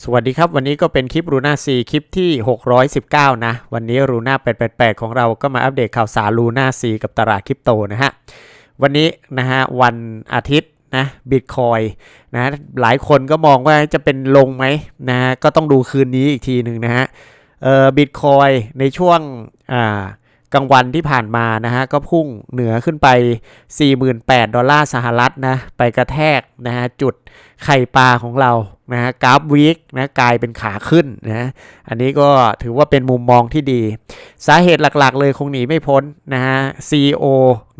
สวัสดีครับ วันนี้ก็เป็นคลิปรูน่าซีคลิปที่ 619 นะ วันนี้รูน่า888 ของเราก็มาอัปเดตข่าวสารรูน่าซีกับตลาดคริปโตนะฮะ วันนี้นะฮะวันอาทิตย์นะบิตคอยนะหลายคนก็มองว่าจะเป็นลงไหมนะฮะก็ต้องดูคืนนี้อีกทีหนึ่งนะฮะเอ่อบิตคอยในช่วงอ่า กลางวันที่ผ่านมานะฮะก็พุ่งเหนือขึ้นไป 48,000 ดอลลาร์สหรัฐนะไปกระแทกนะฮะจุดไข่ปลาของเรานะฮะกราฟวีคนะกลายเป็นขาขึ้นนะอันนี้ก็ถือว่าเป็นมุมมองที่ดี สาเหตุหลักๆ เลยคงหนีไม่พ้นนะฮะ CEO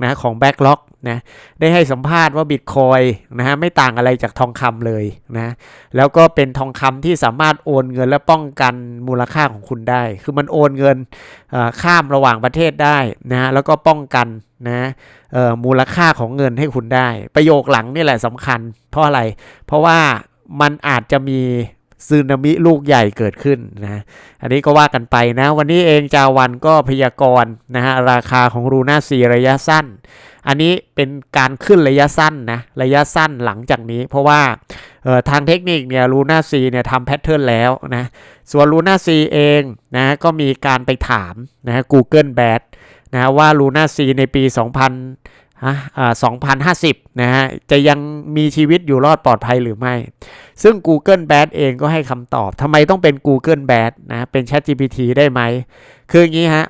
นะของ Backlog นะได้ให้สัมภาษณ์ว่าบิตคอยนะฮะไม่ต่างอะไรจากทองคำเลยนะแล้วก็เป็นทองคำที่สามารถโอนเงินและป้องกันมูลค่าของคุณได้ คือมันโอนเงินข้ามระหว่างประเทศได้นะฮะแล้วก็ป้องกันนะมูลค่าของเงินให้คุณได้ ประโยคหลังนี่แหละสำคัญ เพราะอะไร เพราะว่ามันอาจจะมี ซึนามิลูกใหญ่เกิดขึ้นนะอันนี้ก็ว่ากันไปนะ วันนี้เองจาวันก็พยากรณ์นะฮะราคาของรูน่าซีระยะสั้น อันนี้เป็นการขึ้นระยะสั้นนะระยะสั้นหลังจากนี้ เพราะว่าทางเทคนิคเนี่ยลูน่าซีเนี่ยทำแพทเทิร์นแล้วนะส่วนลูน่าซีเองนะก็มีการไปถามนะ Google b a d นะว่าลูน่าซีในปี 2000 ฮะอ่า2050นะฮะ จะยังมีชีวิตอยู่รอดปลอดภัยหรือไม่ ซึ่ง Google b a d เองก็ให้คำตอบทำไมต้องเป็น Google b a d นะ เป็น ChatGPT ได้ไหม คืออย่างนี้ฮะ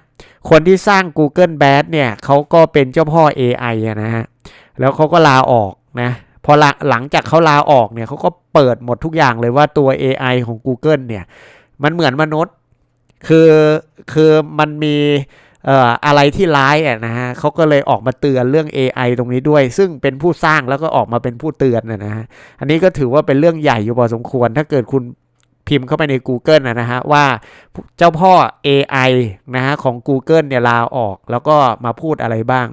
คนที่สร้าง Google b a d เนี่ยเขาก็เป็นเจ้าพ่อ AI นะฮะ แล้วเขาก็ลาออกนะ พอหลังหลังจากเขาลาออกเนี่ยเขาก็เปิดหมดทุกอย่างเลยว่าตัว AI ของ Google เนี่ย มันเหมือนมนุษย์ คือ คือมันมี อะไรที่ร้ายอะนะฮะเขาก็เลยออกมาเตือนเรื่อง AI ตรงนี้ด้วย ซึ่งเป็นผู้สร้างแล้วก็ออกมาเป็นผู้เตือนนะฮะอันนี้ก็ถือว่าเป็นเรื่องใหญ่อยู่พอสมควร ถ้าเกิดคุณพิมพ์เข้าไปใน Google นะฮะว่าเจ้าพ่อ AI นะฮะของ Google เนี่ยลาออกแล้วก็มาพูดอะไรบ้าง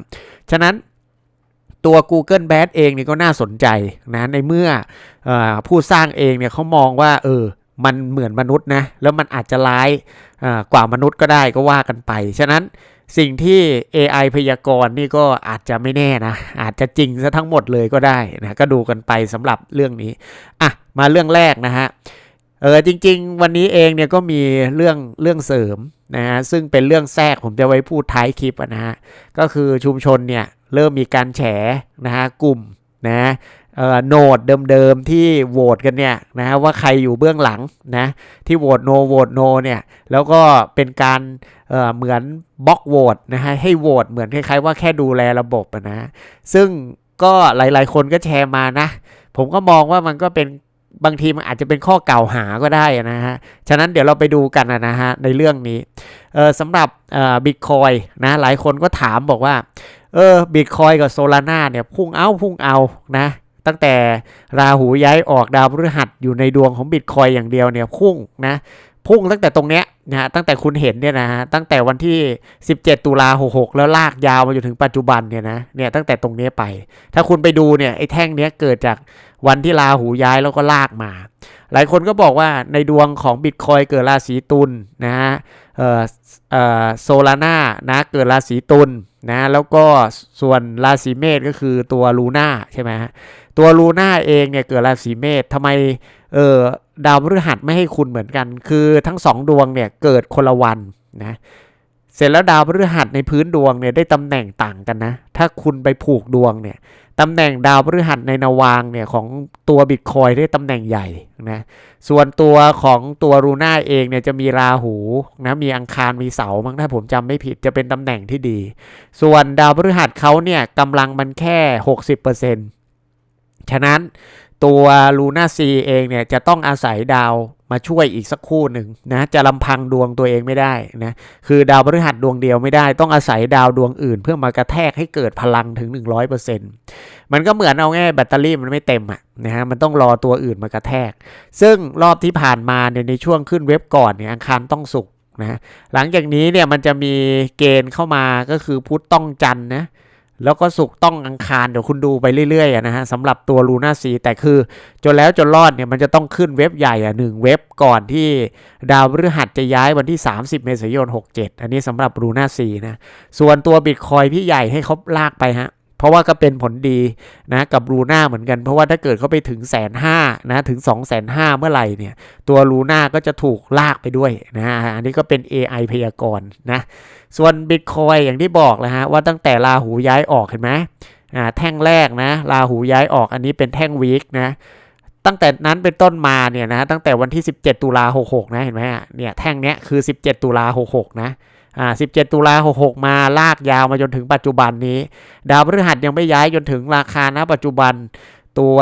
ฉะนั้นตัว Google b a d เองนี่ก็น่าสนใจนะในเมื่ออผู้สร้างเองเนี่ยเขามองว่าเออ มันเหมือนมนุษย์นะแล้วมันอาจจะร้ายกว่ามนุษย์ก็ได้ก็ว่ากันไป ฉะนั้นสิ่งที่ AI พยากรณ์นี่ก็อาจจะไม่แน่นะ อาจจะจริงซะทั้งหมดเลยก็ได้นะก็ดูกันไปสำหรับเรื่องนี้อะมาเรื่องแรกนะฮะเออจริง ๆ วันนี้เองเนี่ยก็มีเรื่องเรื่องเสริมนะฮะซึ่งเป็นเรื่องแทรกผมจะไว้พูดท้ายคลิปนะฮะก็คือชุมชนเนี่ยเริ่มมีการแฉนะฮะกลุ่มนะ โหนดเดิมๆที่โหวตกันเนี่ยนะฮะว่าใครอยู่เบื้องหลังนะที่โหวตโนโหวตโนเนี่ยแล้วก็เป็นการเเหมือนบล็อกโหวตนะฮะให้โหวตเหมือนคล้ายๆว่าแค่ดูแลระบบอะนะซึ่งก็หลายๆคนก็แชร์มานะ ผมก็มองว่ามันก็เป็นบางทีมันอาจจะเป็นข้อกล่าวหาก็ได้นะฮะ ฉะนั้นเดี๋ยวเราไปดูกันนะฮะในเรื่องนี้สำหรับบิตคอยนะหลายคนก็ถามบอกว่าเออบิตคอยกับโซลาร่าเนี่ยพุ่งเอาพุ่งเอานะ ตั้งแต่ราหูย้ายออกดาวพฤหัสอยู่ในดวงของบิตคอยอย่างเดียวเนี่ยพุ่งนะพุ่งตั้งแต่ตรงเนี้ยนะฮะตั้งแต่คุณเห็นเนี่ยนะฮะตั้งแต่วันที่ 17 ตุลา66 แล้วลากยาวมาจนถึงปัจจุบันเนี่ยนะเนี่ยตั้งแต่ตรงเนี้ยไป ถ้าคุณไปดูเนี่ยไอ้แท่งเนี้ยเกิดจากวันที่ราหูย้ายแล้วก็ลากมา หลายคนก็บอกว่าในดวงของบิตคอยเกิดราศีตุลนะฮะเอ่อเอ่อโซลาร่านะเกิดราศีตุล นะแล้วก็ส่วนราศีเมษก็คือตัวลูน่าใช่ไหมฮะตัวลูน่าเองเนี่ยเกิดราศีเมษทำไมเออดาวพฤหัสไม่ให้คุณเหมือนกัน คือทั้งสองดวงเนี่ยเกิดคนละวันนะ เสร็จแล้วดาวพฤหัสในพื้นดวงเนี่ยได้ตำแหน่งต่างกันนะ ถ้าคุณไปผูกดวงเนี่ยตำแหน่งดาวพฤหัสในนาวางเนี่ยของตัวบิตคอยได้ตำแหน่งใหญ่นะส่วนตัวของตัวรูน่าเองเนี่ยจะมีราหูนะมีอังคารมีเสามั้งถ้าผมจำไม่ผิดจะเป็นตำแหน่งที่ดี ส่วนดาวพฤหัสเขาเนี่ยกำลังมันแค่ 60%ฉะนั้น ตัวลูน่าซีเองเนี่ยจะต้องอาศัยดาวมาช่วยอีกสักคู่หนึ่งนะจะลำพังดวงตัวเองไม่ได้นะคือดาวพฤหัสดวงเดียวไม่ได้ ต้องอาศัยดาวดวงอื่น เพื่อมากระแทกให้เกิดพลังถึง 100%มันก็เหมือนเอาง่ายแบตเตอรี่มันไม่เต็มอะนะฮะมันต้องรอตัวอื่นมากระแทก ซึ่งรอบที่ผ่านมาเนี่ยในช่วงขึ้นเว็บก่อนเนี่ยอังคารต้องสุกนะหลังจากนี้เนี่ยมันจะมีเกณฑ์เข้ามาก็คือพุธต้องจันนะ แล้วก็สุกต้องอังคารเดี๋ยวคุณดูไปเรื่อยๆนะฮะสำหรับตัวลูน่าซีแต่คือจนแล้วจนรอดเนี่ยมันจะต้องขึ้นเว็บใหญ่อะหนึ่งเว็บก่อนที่ดาวพฤหัสจะย้ายวันที่ 30 เมษายน 67 อันนี้สำหรับลูน่าซีนะส่วนตัวบิตคอยพี่ใหญ่ให้เขาลากไปฮะ เพราะว่าก็เป็นผลดีนะกับลูน่าเหมือนกัน เพราะว่าถ้าเกิดเขาไปถึงแสนห้านะถึง2องแสนห้าเมื่อไหร่เนี่ยตัวลูน่าก็จะถูกลากไปด้วยนะอันนี้ก็เป็น AI พยากรณ์นะส่วน Bitcoin อย่างที่บอกแล้วฮะว่าตั้งแต่ลาหูย้ายออกเห็นไหมอ่าแท่งแรกนะลาหูย้ายออกอันนี้เป็นแท่งวีคนะตั้งแต่นั้นเป็นต้นมาเนี่ยนะตั้งแต่วันที่ 17 ตุลา66นะเห็นไหมอะเนี่ยแท่งเนี้ยคือ 17 ตุลา66นะ อ่า17 ตุลา 66 มาลากยาวมาจนถึงปัจจุบันนี้ ดาวพฤหัสยังไม่ย้ายจนถึงราคานะปัจจุบันตัว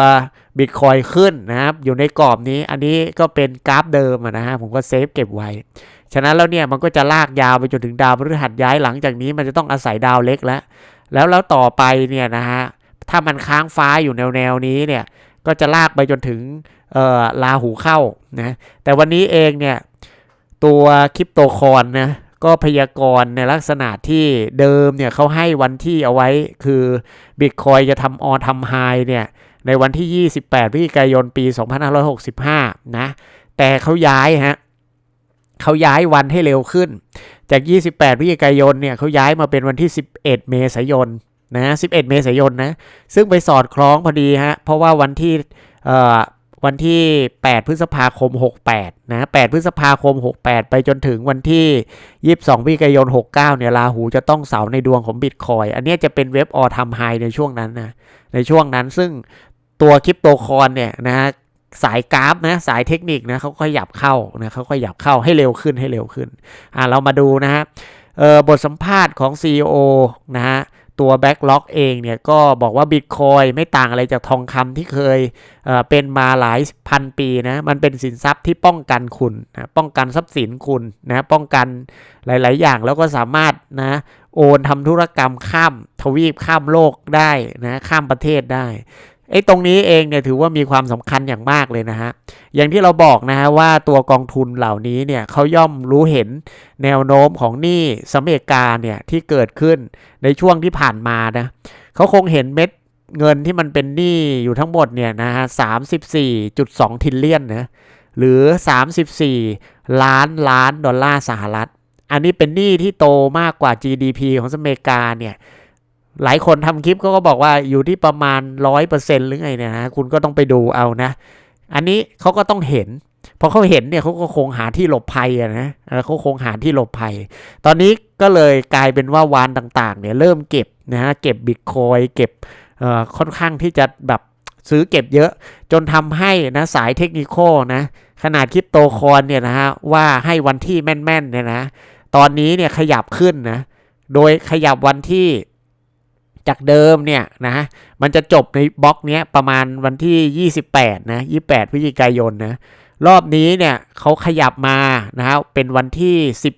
บิตคอยขึ้นนะครับ อยู่ในกรอบนี้อันนี้ก็เป็นกราฟเดิมนะฮะผมก็เซฟเก็บไว้ ฉะนั้นแล้วเนี่ยมันก็จะลากยาวไปจนถึงดาวพฤหัสย้ายหลังจากนี้มันจะต้องอาศัยดาวเล็กแล้ว แล้วแล้วต่อไปเนี่ยนะฮะถ้ามันค้างฟ้าอยู่แนวแนวนี้เนี่ยก็จะลากไปจนถึงลาหูเข้านะแต่วันนี้เองเนี่ยตัวคริปโตคอนนะ ก็พยากรณ์ในลักษณะที่เดิมเนี่ยเขาให้วันที่เอาไว้คือบิตคอยจะทำออทำไฮเนี่ยในวันที่ 28พฤศจิกายนปี 2565 นะ แต่เขาย้ายฮะเขาย้ายวันให้เร็วขึ้น จาก 28พฤศจิกายนเนี่ยเขาย้ายมาเป็นวันที่ 11 เมษายนนะ11 เมษายนนะ ซึ่งไปสอดคล้องพอดีฮะ เพราะว่าวันที่ วันที่ 8 พฤษภาคม 68 นะ 8 พฤษภาคม 68 ไปจนถึงวันที่ 22พฤศจิกายน 69 เนี่ย ราหูจะต้องเสาในดวงของบิตคอย อันนี้จะเป็นเว็บออทำไฮในช่วงนั้นนะ ในช่วงนั้นซึ่งตัวคริปโตคอนเนี่ยนะสายกราฟนะสายเทคนิคนะเขาขยับเข้านะเขาขยับเข้าให้เร็วขึ้นให้เร็วขึ้นอ่าเรามาดูนะฮะเออบทสัมภาษณ์ของ CEO นะฮะ ตัวแบ็กล็อกเองเนี่ยก็บอกว่าบิตคอยไม่ต่างอะไรจากทองคำที่เคยเเป็นมาหลายพันปีนะมันเป็นสินทรัพย์ที่ป้องกันคุณนะป้องกันทรัพย์สินคุณนะป้องกันหลาย ๆ อย่างแล้วก็สามารถนะโอนทำธุรกรรมข้ามทวีปข้ามโลกได้นะข้ามประเทศได้ ไอ้ตรงนี้เองเนี่ยถือว่ามีความสำคัญอย่างมากเลยนะฮะ อย่างที่เราบอกนะฮะว่าตัวกองทุนเหล่านี้เนี่ยเขาย่อมรู้เห็นแนวโน้มของหนี้สหรัฐอเมริกาเนี่ยที่เกิดขึ้นในช่วงที่ผ่านมานะเขาคงเห็นเม็ดเงินที่มันเป็นหนี้อยู่ทั้งหมดเนี่ยนะฮะสามสิบสี่จุดสองทิลเลียนนะหรือ 34 ล้านล้านดอลลาร์สหรัฐ อันนี้เป็นหนี้ที่โตมากกว่า GDP ของสหรัฐอเมริกาเนี่ย หลายคนทำคลิปเขาก็บอกว่าอยู่ที่ประมาณร้อยเปอร์เซ็นต์หรือไงเนี่ยนะคุณก็ต้องไปดูเอานะ อันนี้เขาก็ต้องเห็นพอเขาเห็นเนี่ยเขาก็คงหาที่หลบภัยอะนะเออเขาคงหาที่หลบภัย ตอนนี้ก็เลยกลายเป็นว่าวานต่างๆเนี่ยเริ่มเก็บนะฮะเก็บบิตคอยเก็บค่อนข้างที่จะแบบซื้อเก็บเยอะจนทำให้นะสายเทคนิคนะขนาดคริปโตคอนเนี่ยนะฮะว่าให้วันที่แม่นๆเนี่ยนะตอนนี้เนี่ยขยับขึ้นนะโดยขยับวันที่ จากเดิมเนี่ยนะมันจะจบในบล็อกเนี้ยประมาณวันที่ 28นะ28พฤศจิกายนนะรอบนี้เนี่ยเขาขยับมานะฮะเป็นวันที่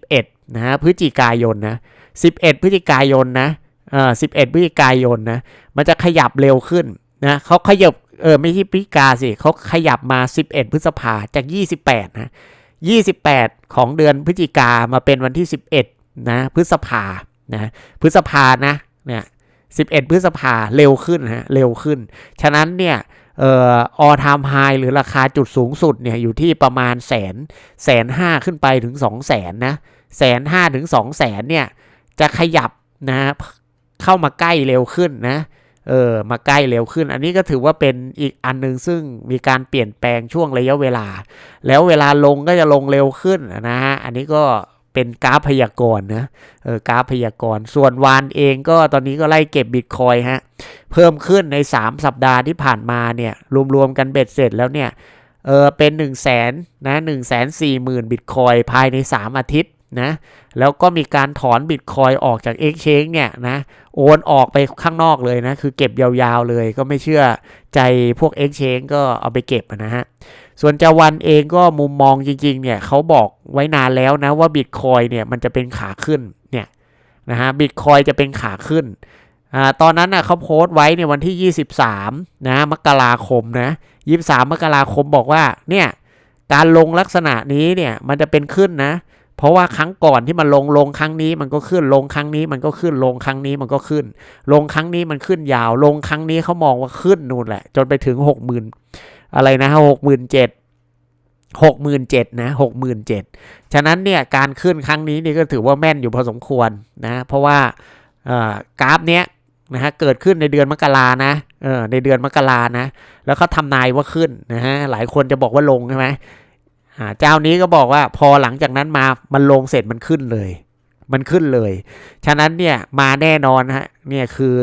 11นะฮะพฤศจิกายนนะ11 พฤศจิกายนนะเอ่อ11 พฤศจิกายนนะมันจะขยับเร็วขึ้นนะเขาขยับเออไม่ใช่พฤศจิกาสิเขาขยับมา 11 พฤษภาจาก 28นะ28 ของเดือนพฤศจิกามาเป็นวันที่ 11นะพฤษภานะพฤษภานะเนี่ย 11 พฤษภาเร็วขึ้นฮะเร็วขึ้น ฉะนั้นเนี่ยเอ่ออทามไฮหรือราคาจุดสูงสุดเนี่ยอยู่ที่ประมาณแสนแสนห้าขึ้นไปถึง2 0 0แสนนะแสนห้าถึง2 0 0แสนเนี่ยจะขยับนะเข้ามาใกล้เร็วขึ้นนะเออมาใกล้เร็วขึ้น อันนี้ก็ถือว่าเป็นอีกอันหนึงซึ่งมีการเปลี่ยนแปลงช่วงระยะเวลา แล้วเวลาลงก็จะลงเร็วขึ้นนะฮะอันนี้ก็ เป็นกราฟพยากรณ์นะเออกราฟพยากรณ์ส่วนวานเองก็ตอนนี้ก็ไล่เก็บบิตคอยฮะเพิ่มขึ้นใน 3 สัปดาห์ที่ผ่านมาเนี่ยรวมๆกันเบ็ดเสร็จแล้วเนี่ยเออเป็น 1 0 0 0 0แสนนะ1 4 0 0 0 0บิตคอยภายใน 3 อาทิตย์นะแล้วก็มีการถอนบิตคอยออกจาก Exchange เนี่ยนะโอนออกไปข้างนอกเลยนะ คือเก็บยาวๆเลยก็ไม่เชื่อใจพวก Exchange ก็เอาไปเก็บนะฮะ ส่วนจาวันเองก็มุมมองจริงๆเนี่ยเขาบอกไว้นานแล้วนะว่าบิตคอยเนี่ยมันจะเป็นขาขึ้นเนี่ยนะฮะบิตคอยจะเป็นขาขึ้นอ่าตอนนั้นน่ะเขาโพสต์ไว้ในวันที่ 23 นะมกราคมนะ23 มกราคมบอกว่าเนี่ยการลงลักษณะนี้เนี่ยมันจะเป็นขึ้นนะ เพราะว่าครั้งก่อนที่มันลงลงครั้งนี้มันก็ขึ้นลงครั้งนี้มันก็ขึ้นลงครั้งนี้มันก็ขึ้น ลงครั้งนี้มันขึ้นยาว ลงครั้งนี้เขามองว่าขึ้นนู่นแหละ จนไปถึง 60,000 อะไรนะหกหมื่นเจ็ดหกหมื่นเจ็ดนะหกหมื่นเจ็ดฉะนั้นเนี่ยการขึ้นครั้งนี้นี่ก็ถือว่าแม่นอยู่พอสมควรนะเพราะว่ากราฟเนี้ยนะฮะเกิดขึ้นในเดือนมกรานะเออในเดือนมกรานะ แล้วเขาทำนายว่าขึ้นนะฮะหลายคนจะบอกว่าลงใช่ไหมเจ้านี้ก็บอกว่าพอหลังจากนั้นมามันลงเสร็จมันขึ้นเลย มันขึ้นเลย ฉะนั้นเนี่ยมาแน่นอนฮะเนี่ยคือ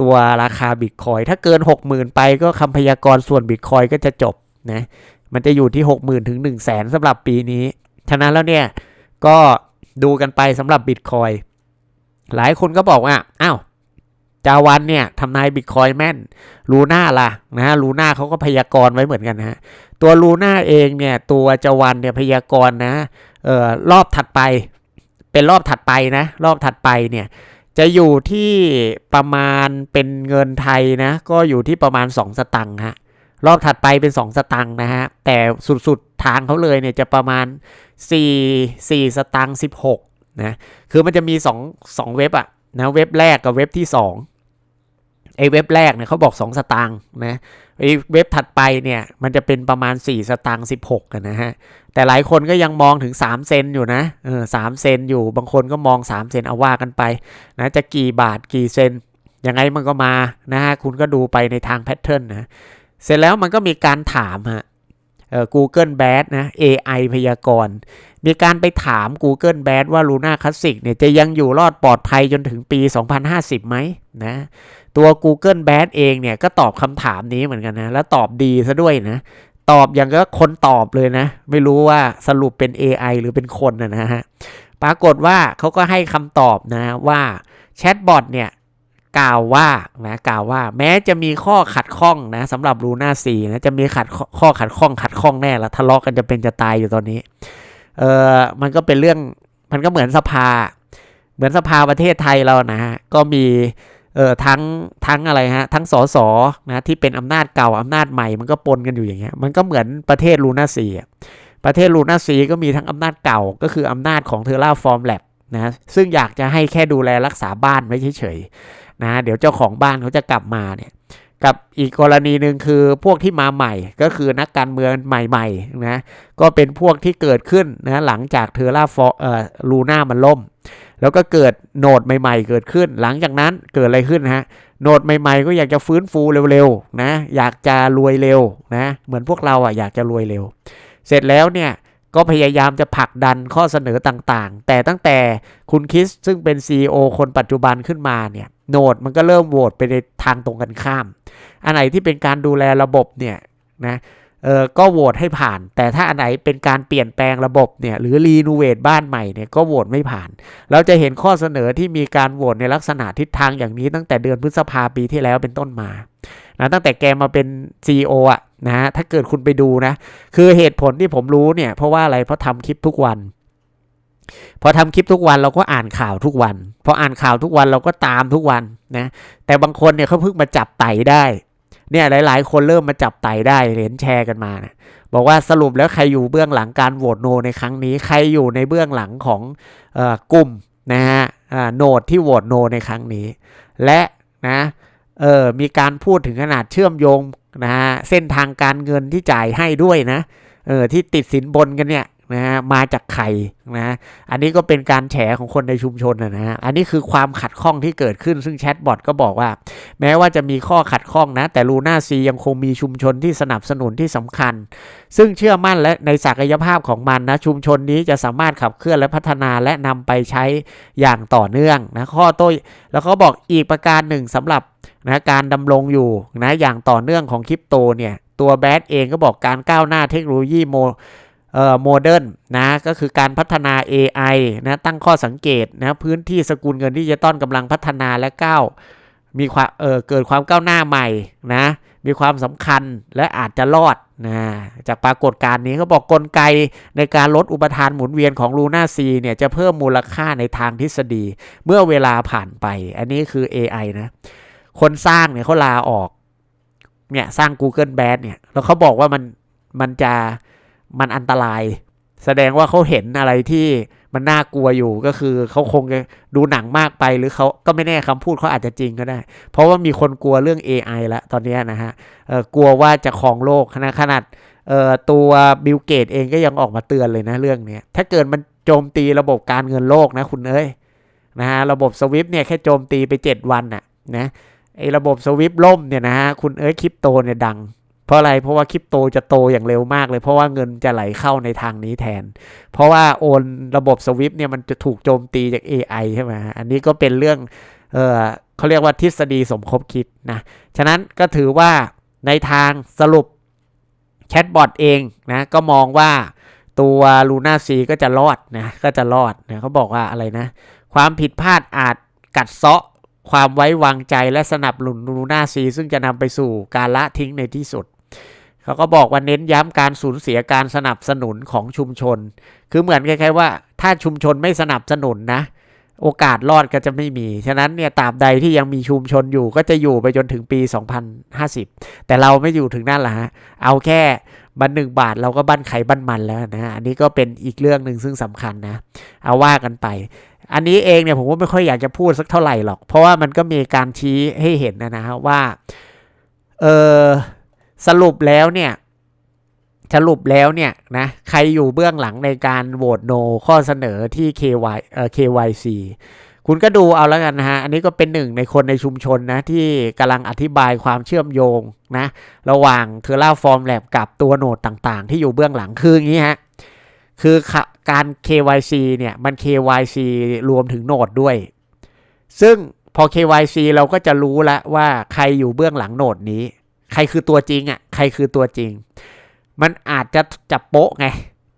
ตัวราคาบิตคอยถ้าเกิน 60,000 ไปก็คำพยากรณ์ส่วนบิตคอยก็จะจบนะมันจะอยู่ที่ 60,000 ถึง 1 0 0 0 0แสนสำหรับปีนี้ ฉะนั้นแล้วเนี่ย ก็ดูกันไปสำหรับบิตคอยหลายคนก็บอกว่าอ้าวจาวันเนี่ยทำนายบิตคอยแม่นลูน่าล่ะนะลูน่าเขาก็พยากรณ์ไว้เหมือนกันนะฮะตัวลูน่าเองเนี่ยตัวจาวันเนี่ยพยากรณ์นะเอ่อรอบถัดไป เป็นรอบถัดไปนะ รอบถัดไปเนี่ย จะอยู่ที่ประมาณเป็นเงินไทยนะ ก็อยู่ที่ประมาณ 2 สตังค์ฮะรอบถัดไปเป็น 2 สตังค์นะฮะ แต่สุดๆทางเขาเลยเนี่ยจะประมาณ 4 4 สตังค์16นะคือมันจะมี 2 2 เว็บอะนะเว็บแรกกับเว็บที่ 2 ไอ้เว็บแรกเนี่ยเขาบอก 2 สตางค์นะไอ้เว็บถัดไปเนี่ยมันจะเป็นประมาณ 4 สตางค์16กันนะฮะ แต่หลายคนก็ยังมองถึง 3 เซนอยู่นะเออสเซนอยู่บางคนก็มอง 3 เซนเอาว่ากันไปนะจะกี่บาทกี่เซนยังไงมันก็มานะฮะคุณก็ดูไปในทางแพทเทิร์นนะเสร็จแล้วมันก็มีการถามฮะเอ่อ Google b a d นะ AI พยากรณ์ มีการไปถาม Google b a d ว่า Luna Classic เนี่ยจะยังอยู่รอดปลอดภัยจนถึงปี 2050 ไหมนะ ตัว Google b a d เองเนี่ยก็ตอบคำถามนี้เหมือนกันนะ แล้วตอบดีซะด้วยนะ ตอบอย่างก็คนตอบเลยนะ ไม่รู้ว่าสรุปเป็น AI หรือเป็นคนนะฮะปรากฏว่าเขาก็ให้คำตอบนะว่าแชทบอทเนี่ยกล่าวว่านะกล่าวว่าแม้จะมีข้อขัดข้องนะสำหรับ Luna 4นะจะมีขัดข้อขัดข้องขัดข้องแน่แล้วทะเลาะกันจะเป็นจะตายอยู่ตอนนี้เออมันก็เป็นเรื่องมันก็เหมือนสภา เหมือนสภาประเทศไทยเรานะฮะก็มี เออทั้งทั้งอะไรฮะ ทั้งสสนะที่เป็นอำนาจเก่าอำนาจใหม่มันก็ปนกันอยู่อย่างเงี้ยมันก็เหมือนประเทศลูน่าซีประเทศลูน่าซีก็มีทั้งอำนาจเก่าก็คืออำนาจของเทอร่าฟอร์มแลบนะซึ่งอยากจะให้แค่ดูแลรักษาบ้านไว้เฉยๆนะเดี๋ยวเจ้าของบ้านเขาจะกลับมาเนี่ยกับอีกกรณีหนึ่งคือพวกที่มาใหม่ก็คือนักการเมืองใหม่ๆนะก็เป็นพวกที่เกิดขึ้นนะหลังจากเทอร่าฟอเอ่อลูน่ามันล่ม แล้วก็เกิดโหนดใหม่ ๆ เกิดขึ้น หลังจากนั้นเกิดอะไรขึ้นฮะโหนดใหม่ ๆ ก็อยากจะฟื้นฟูเร็วๆนะอยากจะรวยเร็วนะเหมือนพวกเราอะอยากจะรวยเร็ว เสร็จแล้วเนี่ยก็พยายามจะผลักดันข้อเสนอต่างๆ แต่ตั้งแต่คุณคิสซึ่งเป็น CEO คนปัจจุบันขึ้นมาเนี่ยโหนดมันก็เริ่มโหวตไปในทางตรงกันข้าม อันไหนที่เป็นการดูแลระบบเนี่ยนะ เออก็โหวตให้ผ่าน แต่ถ้าอันไหนเป็นการเปลี่ยนแปลงระบบเนี่ยหรือรีโนเวทบ้านใหม่เนี่ยก็โหวตไม่ผ่าน เราจะเห็นข้อเสนอที่มีการโหวตในลักษณะทิศทางอย่างนี้ตั้งแต่เดือนพฤษภาปีที่แล้วเป็นต้นมานะตั้งแต่แกมาเป็น CEO อะนะถ้าเกิดคุณไปดูนะ คือเหตุผลที่ผมรู้เนี่ยเพราะว่าอะไรเพราะทำคลิปทุกวันพอทำคลิปทุกวันเราก็อ่านข่าวทุกวัน พออ่านข่าวทุกวันเราก็ตามทุกวันนะแต่บางคนเนี่ยเขาเพิ่งมาจับไตได้ เนี่ยหลาย ๆ คนเริ่มมาจับไต่ได้เห็นแชร์กันมานะบอกว่าสรุปแล้วใครอยู่เบื้องหลังการโหวตโนในครั้งนี้ ใครอยู่ในเบื้องหลังของออกลุ่มนะฮะโนดที่โหวตโนในครั้งนี้ และนะเออมีการพูดถึงขนาดเชื่อมโยงนะฮะเส้นทางการเงินที่จ่ายให้ด้วยนะเออที่ติดสินบนกันเนี่ย นะฮะมาจากใครนะอันนี้ก็เป็นการแฉของคนในชุมชนนะฮะอันนี้คือความขัดข้องที่เกิดขึ้นซึ่งแชทบอทก็บอกว่า แม้ว่าจะมีข้อขัดข้องนะ แต่ลูน่าซียังคงมีชุมชนที่สนับสนุนที่สำคัญ ซึ่งเชื่อมั่นและในศักยภาพของมันนะชุมชนนี้จะสามารถขับเคลื่อนและพัฒนาและนำไปใช้อย่างต่อเนื่องนะข้อโต้แล้วเขาบอกอีกประการหนึ่งสำหรับนะการดำรงอยู่นะอย่างต่อเนื่องของคริปโตเนี่ยตัวแบดเองก็บอกการก้าวหน้าเทคโนโลยีโม เอ่อโมเดิร์นนะก็คือการพัฒนา AI นะตั้งข้อสังเกตนะพื้นที่สกุลเงินที่จะต้อนกำลังพัฒนาและก้าวมีความเออเกิดความก้าวหน้าใหม่นะมีความสำคัญและอาจจะรอดนะจากปรากฏการณ์นี้เขาบอกกลไกในการลดอุปทานหมุนเวียนของลูน่าซีเนี่ยจะเพิ่มมูลค่าในทางทฤษฎีเมื่อเวลาผ่านไป อันนี้คือ AI นะคนสร้างเนี่ยเขาลาออกเนี่ยสร้าง Google b a d เนี่ยแล้วเขาบอกว่ามันมันจะ มันอันตราย แสดงว่าเขาเห็นอะไรที่มันน่ากลัวอยู่ก็คือเขาคงจะดูหนังมากไปหรือเขาก็ไม่แน่คำพูดเขาอาจจะจริงก็ได้ เพราะว่ามีคนกลัวเรื่อง AI แล้วตอนนี้นะฮะกลัวว่าจะครองโลกขนาดขนาดตัวบิลเกตเองก็ยังออกมาเตือนเลยนะเรื่องนี้ถ้าเกิดมันโจมตีระบบการเงินโลกนะคุณเอ้ยนะฮะระบบสวิฟเนี่ยแค่โจมตีไป 7 วันน่ะนะไอ้ระบบสวิฟล่มเนี่ยนะฮะคุณเอ้ยคริปโตเนี่ยดัง เพราะอะไรเพราะว่าคริปโตจะโตอย่างเร็วมากเลย เพราะว่าเงินจะไหลเข้าในทางนี้แทน เพราะว่าโอนระบบสวิฟเนี่ยมันจะถูกโจมตีจาก AI ใช่ไหมฮะอันนี้ก็เป็นเรื่องเออเขาเรียกว่าทฤษฎีสมคบคิดนะฉะนั้นก็ถือว่าในทางสรุปแชทบอทเองนะก็มองว่าตัว Luna C ก็จะรอดนะก็จะรอดนะเขาบอกว่าอะไรนะ ความผิดพลาดอาจกัดเซาะความไว้วางใจและสนับสนุนลูน่าซีซึ่งจะนำไปสู่การละทิ้งในที่สุด เขาก็บอกว่าเน้นย้ำการสูญเสียการสนับสนุนของชุมชน คือเหมือนคล้ายๆว่า ถ้าชุมชนไม่สนับสนุนนะ โอกาสรอดก็จะไม่มี ฉะนั้นเนี่ยตราบใดที่ยังมีชุมชนอยู่ก็จะอยู่ไปจนถึงปี 2050 แต่เราไม่อยู่ถึงนั่นละฮะ เอาแค่บันหนึ่งบาทเราก็บั้นไขบั้นมันแล้วนะ อันนี้ก็เป็นอีกเรื่องหนึ่งซึ่งสำคัญนะ เอาว่ากันไป อันนี้เองเนี่ยผมว่าไม่ค่อยอยากจะพูดสักเท่าไหร่หรอก เพราะว่ามันก็มีการชี้ให้เห็นนะนะว่า เออ สรุปแล้วเนี่ยสรุปแล้วเนี่ยนะใครอยู่เบื้องหลังในการโหวตโนข้อเสนอที่ KY เอ่อ KYC คุณก็ดูเอาแล้วกันนะฮะ อันนี้ก็เป็นหนึ่งในคนในชุมชนนะที่กำลังอธิบายความเชื่อมโยงนะระหว่างเทอร่าฟอร์มแลบกับตัวโนดต่างๆ ที่อยู่เบื้องหลังคืออย่างนี้ฮะ คือการ KYC เนี่ยมัน KYC รวมถึงโนดด้วย ซึ่งพอ KYC เราก็จะรู้แล้วว่าใครอยู่เบื้องหลังโนดนี้ ใครคือตัวจริงอะ่ะ ใครคือตัวจริง มันอาจจะจับโป๊ะไง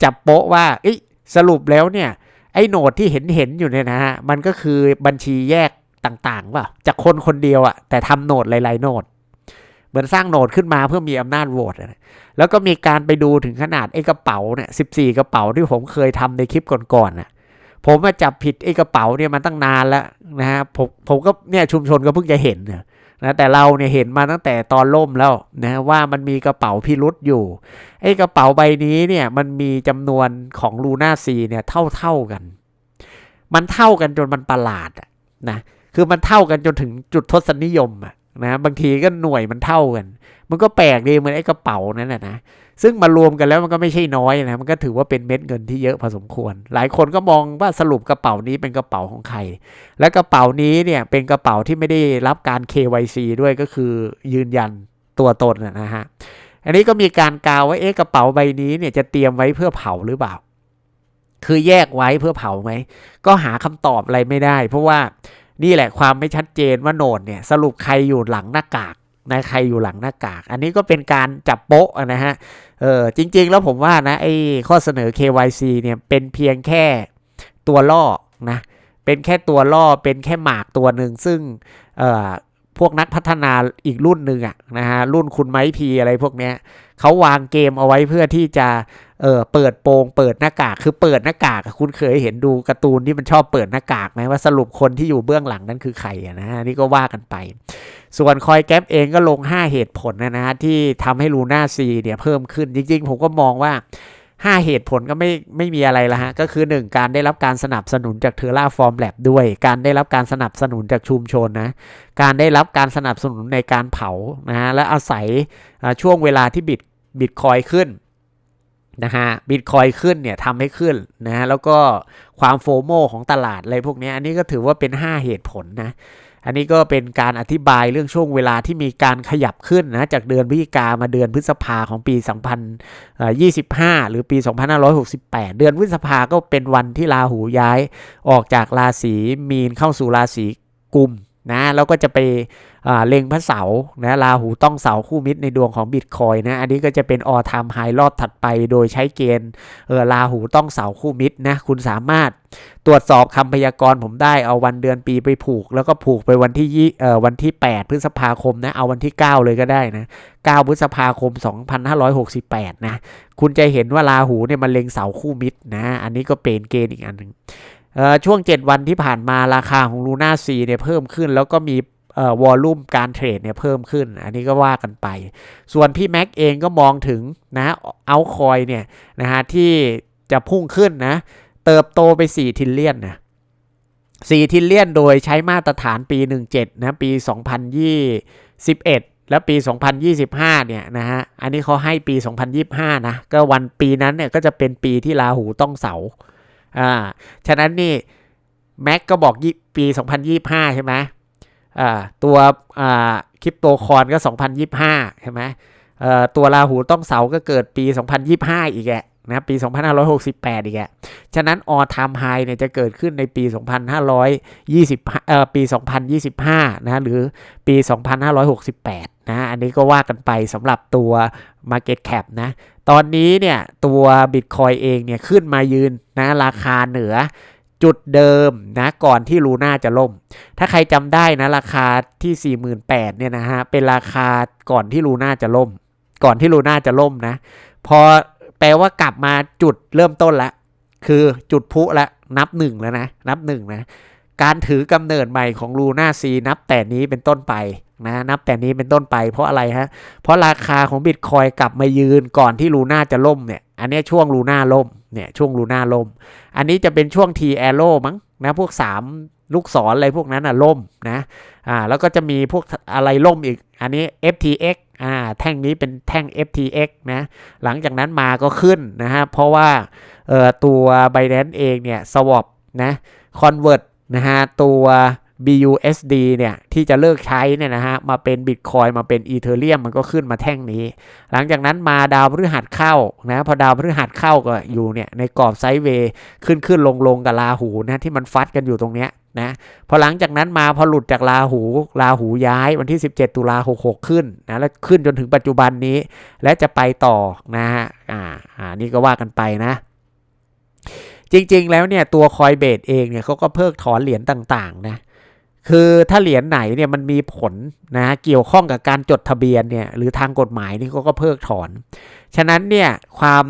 จับโป๊ะว่าอสรุปแล้วเนี่ย ไอ้โนดที่เห็นเห็นอยู่เนี่ยนะฮะ มันก็คือบัญชีแยกต่างๆว่าจากคนคนเดียวอะ่ะ แต่ทำโนดหลายๆโนด เหมือนสร้างโนดขึ้นมาเพื่อมีอำนาจโหวตนะแล้วก็มีการไปดูถึงขนาดไอ้กระเป๋าเนี่ยสิบสี่กระเป๋าที่ผมเคยทำในคลิปก่อนๆน่ะผมมาจับผิดไอ้กระเป๋าเนี่ยมันตั้งนานแล้วนะฮะผมผมก็เนี่ยชุมชนก็เพิ่งจะเห็นเนะ นะแต่เราเนี่ยเห็นมาตั้งแต่ตอนล่มแล้วนะว่ามันมีกระเป๋าพิรุษอยู่ไอ้กระเป๋าใบนี้เนี่ยมันมีจำนวนของลูน่าซีเนี่ยเท่าเท่ากัน มันเท่ากันจนมันประหลาดนะคือมันเท่ากันจนถึงจุดทศนิยมอะนะบางทีก็หน่วยมันเท่ากัน มันก็แปลกดีเหมือนไอ้กระเป๋านั่นแหละนะ ซึ่งมารวมกันแล้วมันก็ไม่ใช่น้อยนะมันก็ถือว่าเป็นเม็ดเงินที่เยอะพอสมควร หลายคนก็มองว่าสรุปกระเป๋านี้เป็นกระเป๋าของใคร และกระเป๋านี้เนี่ยเป็นกระเป๋าที่ไม่ได้รับการ KYC ด้วยก็คือยืนยันตัวตนนะฮะอันนี้ก็มีการกล่าวว่าเอ๊ะกระเป๋าใบนี้เนี่ยจะเตรียมไว้เพื่อเผาหรือเปล่า คือแยกไว้เพื่อเผาไหมก็หาคำตอบอะไรไม่ได้ เพราะว่านี่แหละความไม่ชัดเจนว่าโนดเนี่ยสรุปใครอยู่หลังหน้ากาก นะใครอยู่หลังหน้ากาก อันนี้ก็เป็นการจับโป๊ะนะฮะเออจริง ๆ แล้วผมว่านะไอ้ข้อเสนอ KYC เนี่ยเป็นเพียงแค่ตัวล่อนะเป็นแค่ตัวล่อเป็นแค่หมากตัวหนึ่งซึ่งเอ่อพวกนักพัฒนาอีกรุ่นหนึ่งอะนะฮะรุ่นคุณไมพีอะไรพวกเนี้ยเขาวางเกมเอาไว้เพื่อที่จะเออเปิดโปงเปิดหน้ากากคือเปิดหน้ากากคุณเคยเห็นดูการ์ตูนที่มันชอบเปิดหน้ากากไหมว่าสรุปคนที่อยู่เบื้องหลังนั้นคือใครอะนะนี่ก็ว่ากันไป ส่วนคอยแก๊ปเองก็ลง 5 เหตุผลนะนะที่ทำให้ลูน่าซีเนี่ยเพิ่มขึ้นจริง ๆ ผมก็มองว่า 5 เหตุผลก็ไม่ไม่มีอะไรละฮะ ก็คือ 1 การได้รับการสนับสนุนจากเทอร่าฟอร์มแลบด้วย การได้รับการสนับสนุนจากชุมชนนะ การได้รับการสนับสนุนในการเผานะฮะและอาศัยช่วงเวลาที่บิตบิตคอยขึ้นนะฮะบิตคอยขึ้นเนี่ยทำให้ขึ้นนะฮะแล้วก็ความโฟโมของตลาดอะไรพวกนี้อันนี้ก็ถือว่าเป็น 5 เหตุผลนะ อันนี้ก็เป็นการอธิบายเรื่องช่วงเวลาที่มีการขยับขึ้นนะจากเดือนพฤศจิกามาเดือนพฤษภาของปี 2025 หรือปี 2568 เดือนพฤษภาก็เป็นวันที่ราหูย้ายออกจากราศีมีนเข้าสู่ราศีกุมนะแล้วก็จะไป เล็งพระเสานะราหูต้องเสาคู่มิตรในดวงของบิตคอยนะอันนี้ก็จะเป็นออทามไฮรอบถัดไปโดยใช้เกณฑ์เออราหูต้องเสาคู่มิตรนะคุณสามารถตรวจสอบคำพยากรณ์ผมได้เอาวันเดือนปีไปผูก แล้วก็ผูกไปวันที่ยี่เอ่อวันที่ 8 พฤษภาคมนะเอาวันที่ 9 เลยก็ได้นะ 9 พฤษภาคม 2568 นะ คุณจะเห็นว่าราหูเนี่ยมันเล็งเสาคู่มิตรนะ อันนี้ก็เป็นเกณฑ์อีกอันหนึ่งช่วง 7 วันที่ผ่านมาราคาของลูน่าซีเนี่ยเพิ่มขึ้น แล้วก็มี วอลลุ่มการเทรดเนี่ยเพิ่มขึ้น อันนี้ก็ว่ากันไป ส่วนพี่แม็กเองก็มองถึงนะเอาคอยเนี่ยนะฮะที่จะพุ่งขึ้นนะ เติบโตไป 4 ทิลเลียนนะ4ทิลเลียนโดยใช้มาตรฐานปี 17 นะ ปี 2021แล้วปี 2025 เนี่ยนะฮะ อันนี้เขาให้ปี 2025 นะ ก็วันปีนั้นเนี่ยก็จะเป็นปีที่ราหูต้องเสา อ่า ฉะนั้นนี่แม็กก็บอกปี 2025 ใช่ไหม ตัวคริปโตคอนก็ 2025 ใช่ไหมตัวราหูต้องเสาก็เกิดปี 2025 อีกแกนะปี 2568 อีกแกฉะนั้นออทามไฮเนี่ยจะเกิดขึ้นในปี 2520เอ่อปี 2025 นะหรือปี 2568 นะอันนี้ก็ว่ากันไปสำหรับตัว Market Cap นะตอนนี้เนี่ยตัว Bitcoin เองเนี่ยขึ้นมายืนนะราคาเหนือ จุดเดิมนะก่อนที่ลูน่าจะล่ม ถ้าใครจำได้นะราคาที่ 48,000เนี่ยนะฮะเป็นราคาก่อนที่ลูน่าจะล่ม ก่อนที่ลูน่าจะล่มนะพอแปลว่ากลับมาจุดเริ่มต้นละ คือจุดพุละนับหนึ่งแล้วนะนับหนึ่งนะการถือกำเนิดใหม่ของลูน่าซีนับแต่นี้เป็นต้นไปนะนับแต่นี้เป็นต้นไปเพราะอะไรฮะเพราะราคาของบิตคอยกลับมายืนก่อนที่ลูน่าจะล่มเนี่ยอันนี้ช่วงลูน่าล่ม เนี่ยช่วงลูน่าล่ม อันนี้จะเป็นช่วง T arrow มั้งนะพวก 3 ลูกศรอะไรพวกนั้นอะล่มนะอ่าแล้วก็จะมีพวกอะไรล่มอีก อันนี้ FTX อ่าแท่งนี้เป็นแท่ง FTX นะหลังจากนั้นมาก็ขึ้นนะฮะเพราะว่าเอ่อตัว Binance เองเนี่ย swap นะ convert นะฮะตัว BUSD เนี่ยที่จะเลิกใช้เนี่ยนะฮะมาเป็น Bitcoin มาเป็น Ethereum มันก็ขึ้นมาแท่งนี้ หลังจากนั้นมาดาวพฤหัสเข้านะพอดาวพฤหัสเข้าก็อยู่เนี่ยในกรอบไซด์เวย์ขึ้นขึ้นลงลงกับลาหูนะที่มันฟัดกันอยู่ตรงเนี้ยนะพอหลังจากนั้นมาพอหลุดจากลาหูลาหูย้ายวันที่ 17 ตุลา66 ขึ้นนะแล้วขึ้นจนถึงปัจจุบันนี้ และจะไปต่อนะฮะอ่าอ่านี่ก็ว่ากันไปนะจริงๆ แล้วเนี่ยตัวคอยเบดเองเนี่ยเขาก็เพิกถอนเหรียญต่างๆนะ คือถ้าเหรียญไหนเนี่ยมันมีผลนะเกี่ยวข้องกับการจดทะเบียนเนี่ยหรือทางกฎหมายนี่เขาก็เพิกถอน ฉะนั้นเนี่ยความ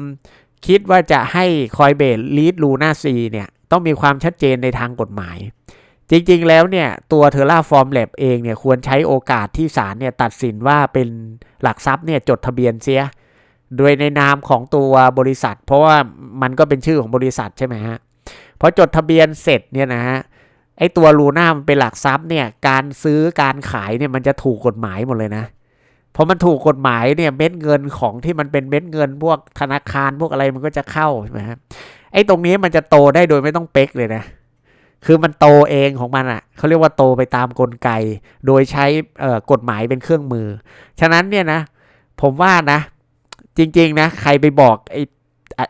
คิดว่าจะให้คอยเบดลีดลูน่าซีเนี่ยต้องมีความชัดเจนในทางกฎหมาย จริงๆแล้วเนี่ยตัวเทอร่าฟอร์มแลบเองเนี่ยควรใช้โอกาสที่ศาลเนี่ยตัดสินว่าเป็นหลักทรัพย์เนี่ยจดทะเบียนเสีย โดยในนามของตัวบริษัท เพราะว่ามันก็เป็นชื่อของบริษัทใช่ไหมฮะพอจดทะเบียนเสร็จเนี่ยนะฮะ ไอตัวลูน่ามันเป็นหลักทรัพย์เนี่ยการซื้อการขายเนี่ยมันจะถูกกฎหมายหมดเลยนะพอมันถูกกฎหมายเนี่ยเม็ดเงินของที่มันเป็นเม็ดเงินพวกธนาคารพวกอะไรมันก็จะเข้าใช่ไหมครับไอ้ตรงนี้มันจะโตได้โดยไม่ต้องเป๊กเลยนะ คือมันโตเองของมันอะ่ะเขาเรียกว่าโตไปตามกลไก โดยใช้กฎหมายเป็นเครื่องมือ ฉะนั้นเนี่ยนะ ผมว่านะ จริงๆนะ ใครไปบอกไอ้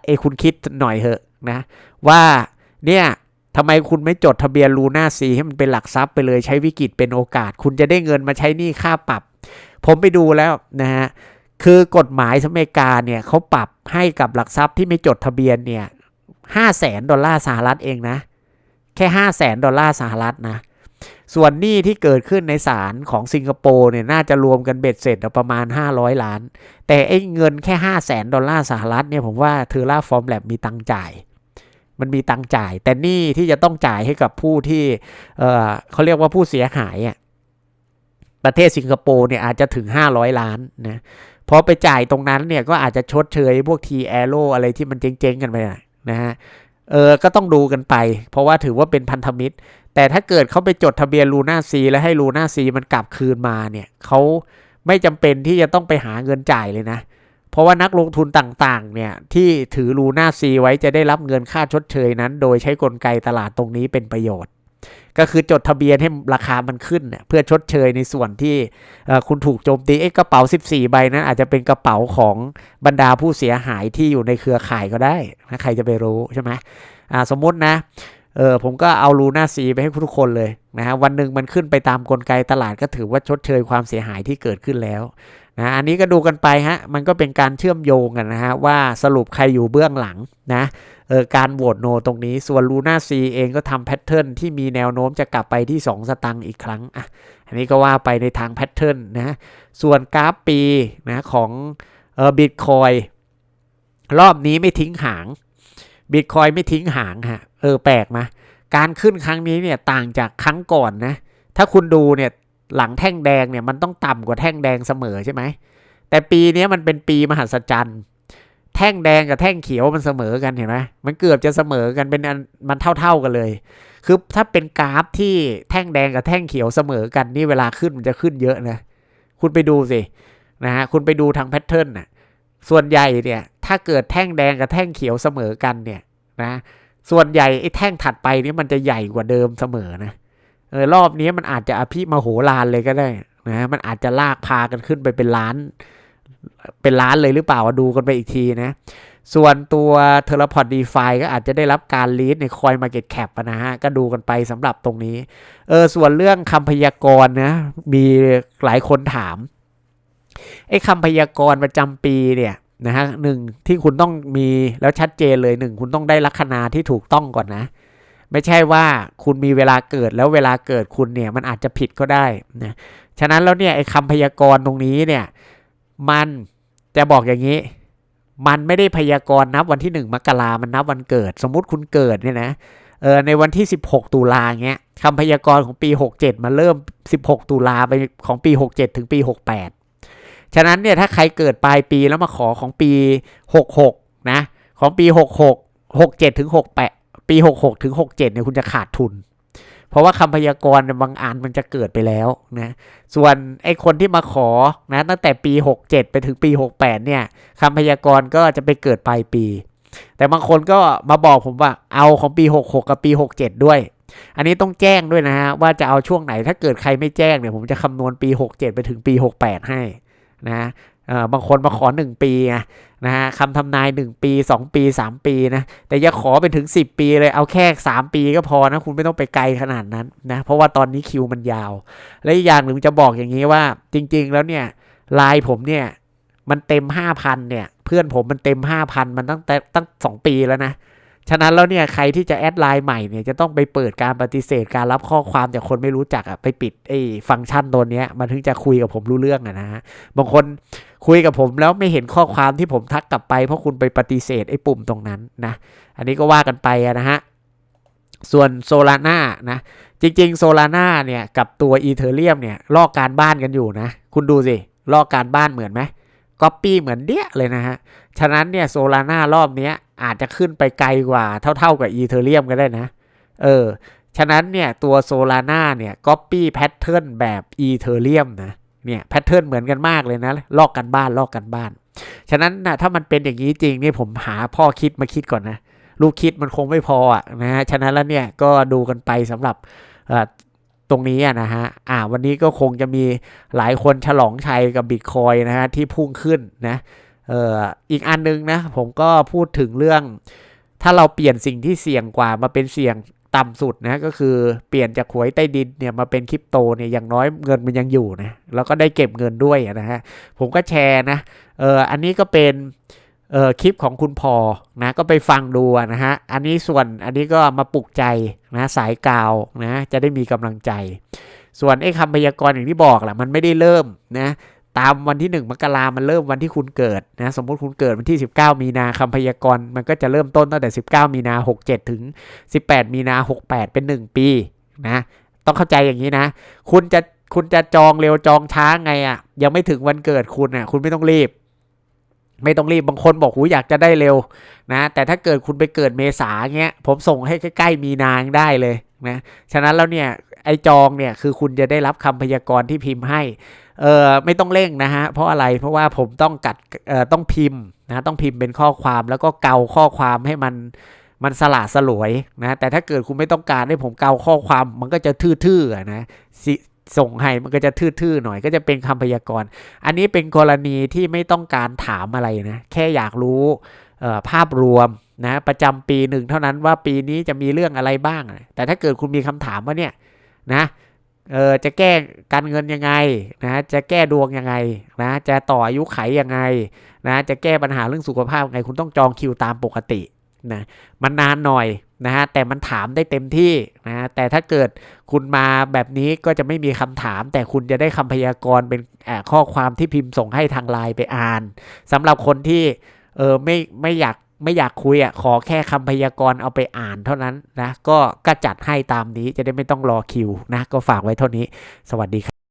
ไอ้คุณคิดหน่อยเถอะนะ ว่าเนี่ย ทำไมคุณไม่จดทะเบียนลูน่าซีให้มันเป็นหลักทรัพย์ไปเลยใช้วิกฤตเป็นโอกาส คุณจะได้เงินมาใช้หนี้ค่าปรับ ผมไปดูแล้วนะฮะคือกฎหมายสหรัฐอเมริกาเนี่ยเขาปรับให้กับหลักทรัพย์ที่ไม่จดทะเบียนเนี่ยห้าแสนดอลลาร์สหรัฐเองนะ แค่ห้าแสนดอลลาร์สหรัฐนะ ส่วนหนี้ที่เกิดขึ้นในศาลของสิงคโปร์เนี่ยน่าจะรวมกันเบ็ดเสร็จประมาณ 500 ล้าน แต่ไอ้เงินแค่5 0 0แสนดอลลาร์สหรัฐเนี่ยผมว่าเทอร่าฟอร์มแลบมีตังจ่าย มันมีตังจ่าย แต่หนี้ที่จะต้องจ่ายให้กับผู้ที่เออเขาเรียกว่าผู้เสียหายอะประเทศสิงคโปร์เนี่ยอาจจะถึง 500 ล้านนะพอไปจ่ายตรงนั้นเนี่ยก็อาจจะชดเชยพวกทีแอโรอะไรที่มันเจ๊งๆกันไปนะฮะเออก็ต้องดูกันไป เพราะว่าถือว่าเป็นพันธมิตร แต่ถ้าเกิดเขาไปจดทะเบียนลูน่าซีแล้วให้ลูน่าซีมันกลับคืนมาเนี่ยเขาไม่จำเป็นที่จะต้องไปหาเงินจ่ายเลยนะเพราะว่านักลงทุนต่างๆ เนี่ย ที่ถือลูน่าซีไว้จะได้รับเงินค่าชดเชยนั้น โดยใช้กลไกตลาดตรงนี้เป็นประโยชน์ ก็คือจดทะเบียนให้ราคามันขึ้นเนี่ยเพื่อชดเชยในส่วนที่คุณถูกโจมตีกระเป๋า 14 ใบนั้นอาจจะเป็นกระเป๋าของบรรดาผู้เสียหายที่อยู่ในเครือข่ายก็ได้ถ้าใครจะไปรู้ใช่ไหมสมมตินะเออผมก็เอาลูน่าซีไปให้ทุกคนเลยนะฮะวันหนึ่งมันขึ้นไปตามกลไกตลาดก็ถือว่าชดเชยความเสียหายที่เกิดขึ้นแล้ว นะอันนี้ก็ดูกันไปฮะมันก็เป็นการเชื่อมโยงกันนะฮะว่าสรุปใครอยู่เบื้องหลังนะเออการโหวตโนตรงนี้ส่วนลูน่าซีเองก็ทำแพทเทิร์นที่มีแนวโน้มจะกลับไปที่ 2 สตังค์อีกครั้งอะอันนี้ก็ว่าไปในทางแพทเทิร์นนะส่วนกราฟปีนะของเออบิตคอยรอบนี้ไม่ทิ้งหางบิตคอยไม่ทิ้งหางฮะเออแปลกนะการขึ้นครั้งนี้เนี่ยต่างจากครั้งก่อนนะถ้าคุณดูเนี่ย หลังแท่งแดงเนี่ยมันต้องต่ำกว่าแท่งแดงเสมอใช่ไหมแต่ปีนี้มันเป็นปีมหัศจรรย์แท่งแดงกับแท่งเขียวมันเสมอกันเห็นไหมมันเกือบจะเสมอกันเป็นมันเท่า ๆกันเลย คือถ้าเป็นกราฟที่แท่งแดงกับแท่งเขียวเสมอกันนี่เวลาขึ้นมันจะขึ้นเยอะนะคุณไปดูสินะฮะคุณไปดูทางแพทเทิร์นนะส่วนใหญ่เนี่ยถ้าเกิดแท่งแดงกับแท่งเขียวเสมอกันเนี่ยนะส่วนใหญ่ไอ้แท่งถัดไปนี่มันจะใหญ่กว่าเดิมเสมอนะ เออรอบนี้มันอาจจะอภิมโหฬารเลยก็ได้นะมันอาจจะลากพากันขึ้นไปเป็นล้าน เป็นล้านเลยหรือเปล่าดูกันไปอีกทีนะ ส่วนตัว t e r r a p o d DeFi ก็อาจจะได้รับการลีดใน Coin Market Cap อะนะฮะ ก็ดูกันไปสำหรับตรงนี้ เออส่วนเรื่องคำพยากรณ์นะ มีหลายคนถาม ไอ้คำพยากรณ์ประจำปีเนี่ยนะฮะหนึ่งที่คุณต้องมีแล้วชัดเจนเลยหนึ่งคุณต้องได้ลัคนาที่ถูกต้องก่อนนะ ไม่ใช่ว่าคุณมีเวลาเกิดแล้วเวลาเกิดคุณเนี่ยมันอาจจะผิดก็ได้นะฉะนั้นแล้วเนี่ยไอ้คำพยากรณ์ตรงนี้เนี่ยมันจะบอกอย่างนี้ มันไม่ได้พยากรณ์นับวันที่หนึ่งมกรามันนับวันเกิด สมมุติคุณเกิดเนี่ยนะเออในวันที่ 16 ตุลาเงี้ยคำพยากรณ์ของปี 67 มาเริ่ม 16 ตุลาไปของปี 67 ถึงปี 68 ฉะนั้นเนี่ยถ้าใครเกิดปลายปีแล้วมาขอของปี 66 นะ ของปี 66 67 ถึง 68 ปี66ถึง67เนี่ยคุณจะขาดทุน เพราะว่าคำพยากรณ์บางอันมันจะเกิดไปแล้วนะส่วนไอ้คนที่มาขอนะตั้งแต่ปี 67 ไปถึงปี 68 เนี่ยคำพยากรณ์ก็จะไปเกิดปลายปี แต่บางคนก็มาบอกผมว่าเอาของปี 66 กับปี 67 ด้วยอันนี้ต้องแจ้งด้วยนะฮะว่าจะเอาช่วงไหนถ้าเกิดใครไม่แจ้งเนี่ยผมจะคำนวณปี 67 ไปถึงปี 68 ให้นะ บางคนมาขอ 1 ปีไงนะฮะคำทำนาย 1 ปี 2 ปี 3 ปีนะ แต่อย่าขอเป็นถึง 10 ปีเลยเอาแค่ 3 ปีก็พอนะ คุณไม่ต้องไปไกลขนาดนั้นนะ เพราะว่าตอนนี้คิวมันยาว และอีกอย่างหนึ่งจะบอกอย่างนี้ว่า จริง ๆ แล้วเนี่ยไลน์ผมเนี่ยมันเต็ม 5,000เนี่ย เพื่อนผมมันเต็ม 5,000 มันตั้งแต่ตั้ง 2 ปีแล้วนะ ฉะนั้นแล้วเนี่ยใครที่จะแอดไลน์ใหม่เนี่ยจะต้องไปเปิดการปฏิเสธการรับข้อความจากคนไม่รู้จักอะไปปิดไอ้ฟังก์ชันตัวเนี้ยมันถึงจะคุยกับผมรู้เรื่องอะนะฮะบางคนคุยกับผมแล้วไม่เห็นข้อความที่ผมทักกลับไป เพราะคุณไปปฏิเสธไอ้ปุ่มตรงนั้นนะอันนี้ก็ว่ากันไปอะนะฮะส่วนโซลาร่านะจริงๆโซลาร่าเนี่ยกับตัวอีเทเรียมเนี่ยลอกการบ้านกันอยู่นะ คุณดูสิลอกการบ้านเหมือนไหม ก๊อปปี้เหมือนเดี้ยเลยนะฮะ ฉะนั้นเนี่ยโซลาร่ารอบนี้อาจจะขึ้นไปไกลกว่าเท่า ๆกับอีเทเรียมก็ได้นะ เออ ฉะนั้นเนี่ยตัวโซลาร่าเนี่ยก๊อปปี้แพทเทิร์นแบบอีเทเรียมนะเนี่ยแพทเทิร์นเหมือนกันมากเลยนะ ลอกกันบ้านลอกกันบ้าน ฉะนั้นนะถ้ามันเป็นอย่างนี้จริงนี่ผมหาพ่อคิดมาคิดก่อนนะ ลูกคิดมันคงไม่พออะนะฮะฉะนั้นแล้วเนี่ยก็ดูกันไปสำหรับ ตรงนี้อะนะฮะ อ่า วันนี้ก็คงจะมีหลายคนฉลองชัยกับบิตคอยนะฮะที่พุ่งขึ้นนะ เอ่อ อีกอันนึงนะ ผมก็พูดถึงเรื่อง ถ้าเราเปลี่ยนสิ่งที่เสี่ยงกว่ามาเป็นเสี่ยงต่ำสุดนะก็คือเปลี่ยนจากหวยใต้ดินเนี่ยมาเป็นคริปโตเนี่ยอย่างน้อยเงินมันยังอยู่นะแล้วก็ได้เก็บเงินด้วยนะฮะผมก็แชร์นะเอออันนี้ก็เป็น เออคลิปของคุณพอนะก็ไปฟังดูนะฮะอันนี้ส่วนอันนี้ก็มาปลุกใจนะสายกาวนะจะได้มีกำลังใจ ส่วนไอ้คำพยากรณ์อย่างที่บอกแหละมันไม่ได้เริ่มนะตามวันที่ 1 มกรามันเริ่มวันที่คุณเกิดนะสมมติคุณเกิดวันที่ 19 มีนาคำพยากรณ์มันก็จะเริ่มต้นตั้งแต่ 19 มีนา 67 ถึง 18 มีนา 68 เป็น 1 ปีนะต้องเข้าใจอย่างนี้นะ คุณจะคุณจะจองเร็วจองช้าไงอะ่ะยังไม่ถึงวันเกิดคุณอะคุณไม่ต้องรีบ ไม่ต้องรีบบางคนบอกหูอยากจะได้เร็วนะแต่ถ้าเกิดคุณไปเกิดเมษาเงี้ยผมส่งให้ใกล้ๆมีนาได้เลยนะฉะนั้นแล้วเนี่ยไอจองเนี่ยคือคุณจะได้รับคำพยากรณ์ที่พิมพ์ให้เออไม่ต้องเร่งนะฮะเพราะอะไรเพราะว่าผมต้องกัดเอ่อต้องพิมพ์นะต้องพิมพ์เป็นข้อความแล้วก็เกาข้อความให้มันมันสละสลวยนะแต่ถ้าเกิดคุณไม่ต้องการให้ผมเกาข้อความมันก็จะทื่อๆนะ ส่งให้มันก็จะทื่อๆหน่อยก็จะเป็นคำพยากรณ์ อันนี้เป็นกรณีที่ไม่ต้องการถามอะไรนะ แค่อยากรู้ภาพรวมนะประจำปีหนึ่งเท่านั้นว่าปีนี้จะมีเรื่องอะไรบ้าง แต่ถ้าเกิดคุณมีคำถามว่าเนี่ยนะเออจะแก้การเงินยังไงนะจะแก้ดวงยังไงนะจะต่ออายุไขยังไงนะจะแก้ปัญหาเรื่องสุขภาพยังไง คุณต้องจองคิวตามปกติ นะมันนานหน่อยนะฮะแต่มันถามได้เต็มที่นะแต่ถ้าเกิดคุณมาแบบนี้ก็จะไม่มีคำถาม แต่คุณจะได้คำพยากรณ์เป็นข้อความที่พิมพ์ส่งให้ทางไลน์ไปอ่านสำหรับคนที่เออไม่ไม่อยากไม่อยากคุยอะขอแค่คำพยากรณ์เอาไปอ่านเท่านั้นนะก็ก็จัดให้ตามนี้จะได้ไม่ต้องรอคิวนะก็ฝากไว้เท่านี้ สวัสดีครับ